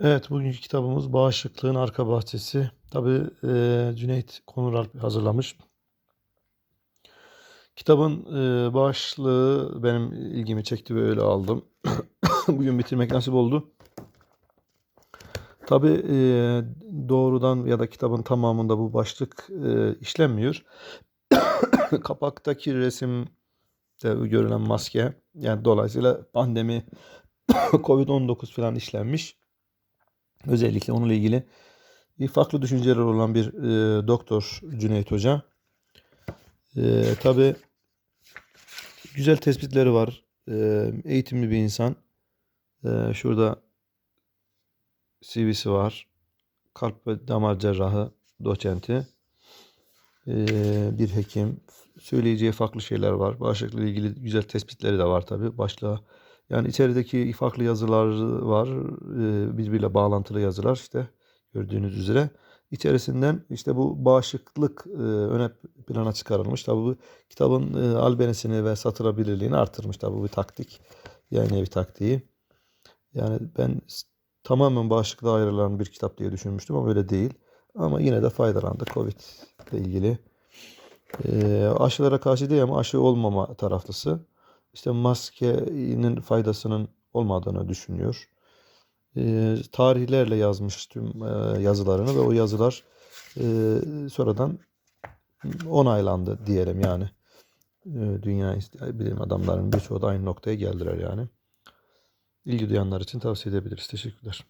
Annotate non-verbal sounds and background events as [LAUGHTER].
Evet, bugünkü kitabımız Bağışıklığın Arka Bahçesi. Tabii e, Cüneyt Konuralp hazırlamış. Kitabın e, başlığı benim ilgimi çekti ve öyle aldım. [COUGHS] Bugün bitirmek nasip oldu. Tabii e, doğrudan ya da kitabın tamamında bu başlık e, işlenmiyor. [COUGHS] Kapaktaki resim de görülen maske yani dolayısıyla pandemi [COUGHS] Covid-19 falan işlenmiş. Özellikle onunla ilgili bir farklı düşünceler olan bir e, doktor Cüneyt Hoca. E, Tabi güzel tespitleri var. E, eğitimli bir insan. E, şurada CV'si var. Kalp ve damar cerrahı doçenti. E, bir hekim. Söyleyeceği farklı şeyler var. Bağışıklıkla ilgili güzel tespitleri de var tabi. Başlığa yani içerideki farklı yazılar var. e, Birbiriyle bağlantılı yazılar işte gördüğünüz üzere. İçerisinden işte bu bağışıklık e, öne plana çıkarılmış. Tabi bu kitabın e, albenisini ve satırabilirliğini artırmış. Tabi bu bir taktik. Yayın evi taktiği. Yani ben tamamen bağışıklığa ayrılan bir kitap diye düşünmüştüm ama öyle değil. Ama yine de faydalandık Covid ile ilgili. E, aşılara karşı değil ama aşı olmama taraflısı işte maskenin faydasının olmadığını düşünüyor. Eee, tarihlerle yazmış tüm eee, yazılarını ve o yazılar eee, sonradan onaylandı diyelim yani. Eee, dünya bilim adamlarının birçoğu da aynı noktaya geldiler yani. İlgi duyanlar için tavsiye edebiliriz. Teşekkürler.